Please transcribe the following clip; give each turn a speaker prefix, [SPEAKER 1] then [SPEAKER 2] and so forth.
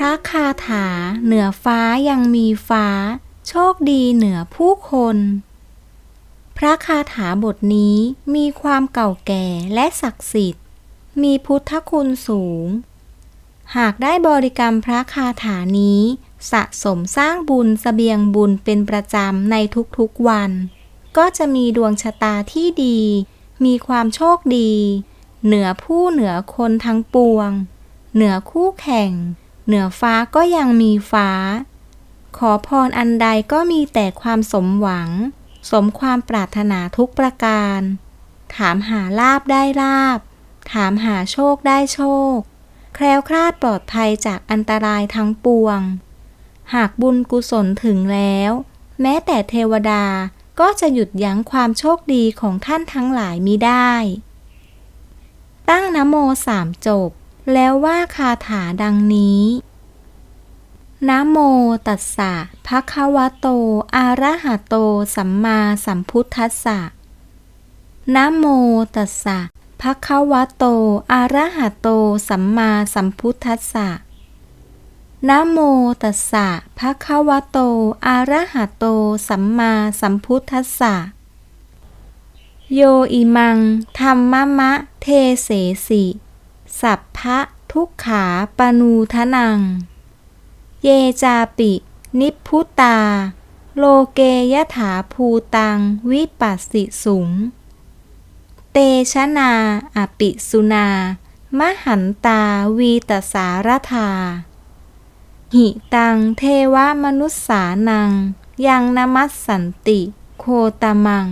[SPEAKER 1] พระคาถาเหนือฟ้ายังมีฟ้า โชคดีเหนือผู้คน พระคาถาบทนี้มีความเก่าแก่และศักดิ์สิทธิ์ มีพุทธคุณสูง หากได้บริกรรมพระคาถานี้สะสมสร้างบุญเสบียงบุญเป็นประจำในทุกๆวัน ก็จะมีดวงชะตาที่ดี มีความโชคดี เหนือผู้เหนือคนทั้งปวง เหนือคู่แข่ง เหนือฟ้าก็ยังมีฟ้า ขอพรอันใดก็มีแต่ความสมหวัง สมความปรารถนาทุกประการ ถามหาลาบได้ลาบ ถามหาโชคได้โชค แคล้วคลาดปลอดภัยจากอันตรายทั้งปวง หากบุญกุศลถึงแล้ว แม้แต่เทวดาก็จะหยุดยั้งความโชคดีของท่านทั้งหลายมิได้ ตั้งนโมสามจบ แล้วว่าคาถาดังนี้นะโมตัสสะภะคะวะโต อะระหะโต สัมมาสัมพุทธัสสะนะโมตัสสะภะคะวะโต อะระหะโต สัมมาสัมพุทธัสสะนะโมตัสสะภะคะวะโต อะระหะโต สัมมาสัมพุทธัสสะโยอิมังธรรมะมะ เทเสสิ สัพพะทุกขาปนูทนัง เยจาปิ นิพุตา โลเกยถาภูตัง วิปัสสิสุง เตชะนาอปิสุนา มหันตาวีตสารธาหิตังเทวมนุษสานัง ยังนมัสสันติ โคตมัง